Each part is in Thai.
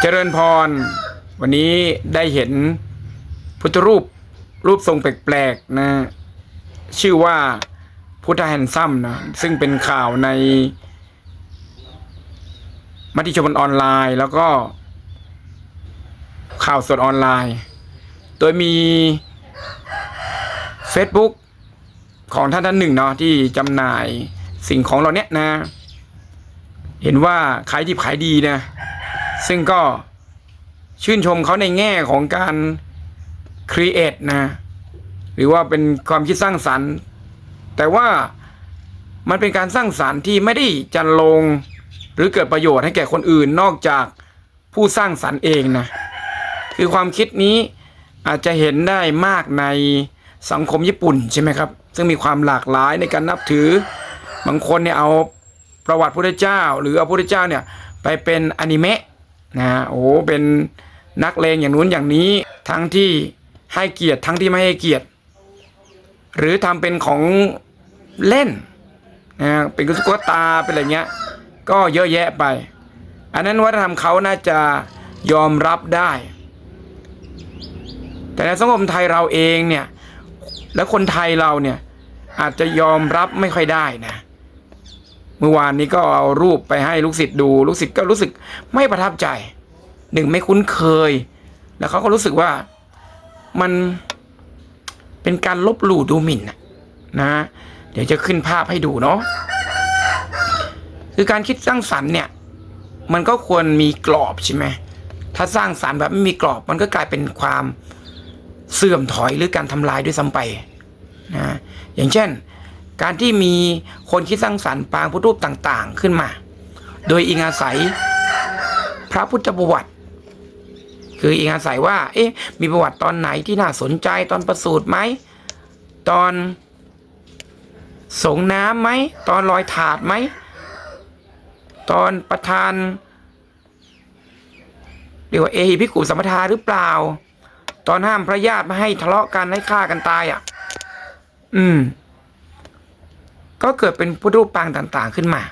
เจริญพร วันนี้ได้เห็นพุทธรูปรูปทรงแปลกๆนะชื่อว่าพุทธแฮนซัมนะซึ่งเป็นข่าวในมติชนออนไลน์แล้วก็ข่าวสดออนไลน์ โดยมี Facebook ของท่านท่านหนึ่งเนาะที่จำหน่ายสิ่งของเราเนี้ยนะ เห็นว่าขายดีขายดีนะ ซึ่งก็ชื่นชมเขาในแง่ของการครีเอทนะ หรือว่าเป็นความคิดสร้างสรรค์ แต่ว่ามันเป็นการสร้างสรรค์ที่ไม่ได้จันลง หรือเกิดประโยชน์ให้แก่คนอื่นนอกจากผู้สร้างสรรค์เองนะ คือความคิดนี้อาจจะเห็นได้มากในสังคมญี่ปุ่นใช่ไหมครับ ซึ่งมีความหลากหลายในการนับถือ บางคนเนี่ยเอาประวัติพระเจ้า หรือเอาพระเจ้าเนี่ยไปเป็นอนิเมะ นะโอ้เป็นนักเลงอย่างนู้นอย่างนี้ทั้งที่ให้เกียรติทั้งที่ไม่ให้เกียรติ หรือทำเป็นของเล่นนะเป็นกุศลตาเป็นอะไรเงี้ย ก็เยอะแยะไป อันนั้นวัฒนธรรมเขาน่าจะยอมรับได้ แต่ในสังคมไทยเราเองเนี่ยและคนไทยเราเนี่ยอาจจะยอมรับไม่ค่อยได้นะ เมื่อวานนี้ก็เอารูปไปให้ลูกศิษย์ดู ลูกศิษย์ก็รู้สึกไม่ประทับใจหนึ่งไม่คุ้นเคย แล้วเขาก็รู้สึกว่ามันเป็นการลบหลู่ดูหมิ่นนะนะเดี๋ยวจะขึ้นภาพให้ดูเนาะคือการคิดสร้างสรรค์เนี่ย มันก็ควรมีกรอบใช่ไหมถ้าสร้างสรรค์แบบไม่มีกรอบมันก็กลายเป็นความเสื่อมถอยหรือการทำลายด้วยซ้ำไปนะอย่างเช่น การที่มีคนคิดสร้างสรรค์ปางพุทธรูปต่างๆ ขึ้นมา โดยอิงอาศัยพระพุทธประวัติ คืออิงอาศัยว่า เอ๊ะ มีประวัติตอนไหนที่น่าสนใจตอนประสูติไหม ตอนสงน้ำไหม ตอนลอยถาดไหม ตอนประธานเรียกว่าเอหิพิกุสัมปทาหรือเปล่า ตอนห้ามพระญาติไม่ให้ทะเลาะกันให้ฆ่ากันตายอะ อืม ก็เกิดเป็นพุทธรูปปางต่างๆขึ้นมา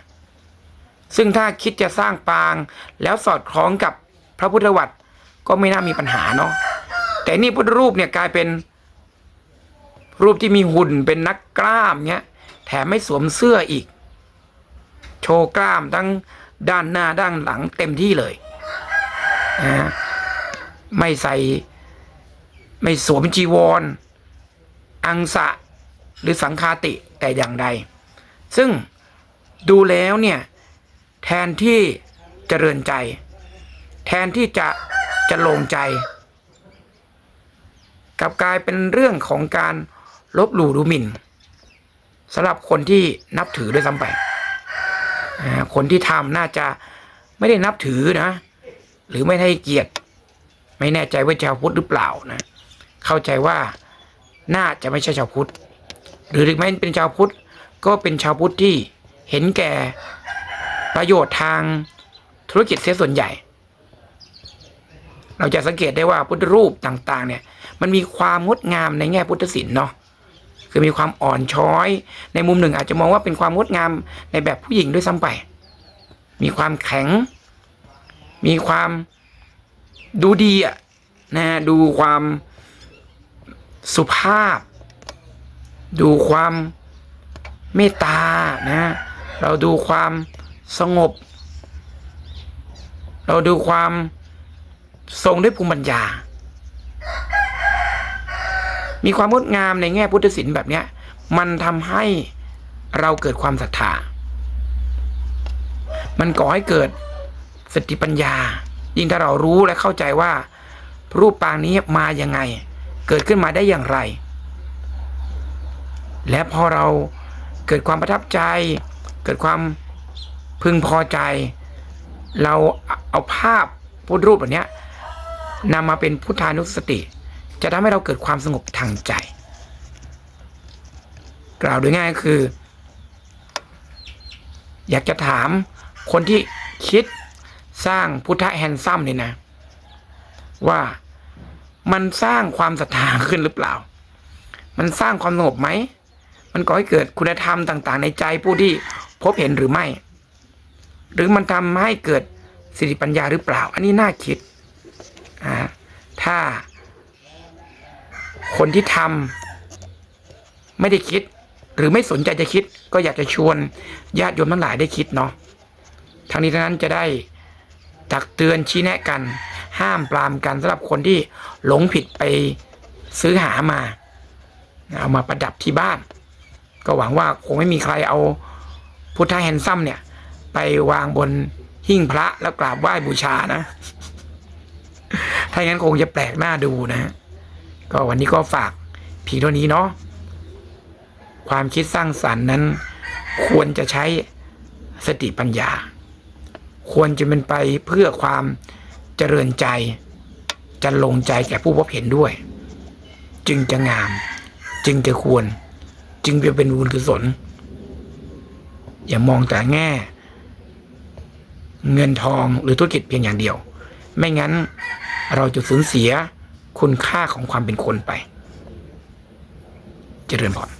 ซึ่งถ้าคิดจะสร้างปางแล้วสอดคล้องกับพระพุทธวัตรก็ไม่น่ามีปัญหาเนาะแต่นี่พุทธรูปเนี่ยกลายเป็นรูปที่มีหุ่นเป็นนักกล้ามเนี้ยแถมไม่สวมเสื้ออีก โชว์กล้ามทั้งด้านหน้าด้านหลังเต็มที่เลยนะไม่ใส่ไม่สวมจีวรอังสะหรือสังคาติแต่อย่างใด ซึ่งดูแล้วเนี่ย แทนที่เจริญใจ แทนที่จะจะลงใจกลับกลายเป็นเรื่องของการลบหลู่ดูหมิ่นสำหรับคนที่นับถือด้วยซ้ำไปคนที่ทำน่าจะไม่ได้นับถือนะ หรือไม่ให้เกียรติ ไม่แน่ใจว่าชาวพุทธหรือเปล่านะ เข้าใจว่าน่าจะไม่ใช่ชาวพุทธ หรือถึงแม้เป็นชาวพุทธ ก็เป็นชาวพุทธที่เห็นแก่ประโยชน์ทางธุรกิจเสียส่วนใหญ่ เราจะสังเกตได้ว่าพุทธรูปต่างๆ เนี่ย มันมีความงดงามในแง่พุทธศิลป์เนาะคือมีความอ่อนช้อย ในมุมหนึ่งอาจจะมองว่าเป็นความงดงามในแบบผู้หญิงด้วยซ้ำไป มีความแข็ง มีความดูดีอะนะดูความสุภาพ ดูความ เมตตานะเราดูความสงบ เราดูความทรงด้วยภูมิปัญญา มีความงดงามในแง่พุทธศิลป์แบบเนี้ย มันทำให้เราเกิดความศรัทธา มันก่อให้เกิดสติปัญญา ยิ่งถ้าเรารู้และเข้าใจว่า รูปปางนี้มายังไง เกิดขึ้นมาได้อย่างไร และพอเรา เกิดความประทับใจ เกิดความพึงพอใจ เราเอาภาพพุทธรูปแบบนี้นำมาเป็นพุทธานุสติ จะทำให้เราเกิดความสงบทางใจ กล่าวโดยง่ายก็คือ อยากจะถามคนที่คิดสร้างพุทธแฮนซัมเนี่ยนะ ว่ามันสร้างความศรัทธาขึ้นหรือเปล่า มันสร้างความสงบไหม มันก่อให้เกิดคุณธรรมต่าง ๆ ในใจผู้ที่พบเห็นหรือไม่ หรือมันทำให้เกิดสติปัญญาหรือเปล่า อันนี้น่าคิดถ้า คนที่ทำไม่ได้คิด หรือไม่สนใจจะคิด ก็อยากจะชวนญาติโยมทั้งหลายได้คิดเนาะทั้งนี้ทั้งนั้นจะได้ตักเตือนชี้แนะกัน ห้ามปรามกันสำหรับคนที่หลงผิดไปซื้อหามา เอามาประดับที่บ้าน ก็หวังว่าคงไม่มีใครเอาพุทธแฮนซัมเนี่ย ไปวางบนหิ้งพระแล้วกราบไหว้บูชานะ ถ้าอย่างนั้นคงจะแปลกหน้าดูนะ ก็วันนี้ก็ฝากเพียงเท่านี้เนาะความคิดสร้างสรรค์นั้น ควรจะใช้สติปัญญา ควรจะเป็นไปเพื่อความเจริญใจจะลงใจแก่ผู้พบเห็นด้วย จึงจะงาม จึงจะควร จึงจะเป็นบุญกุศล อย่ามองแต่แง่ เงินทองหรือธุรกิจเพียงอย่างเดียว ไม่งั้นเราจะสูญเสียคุณค่าของความเป็นคนไป เจริญพร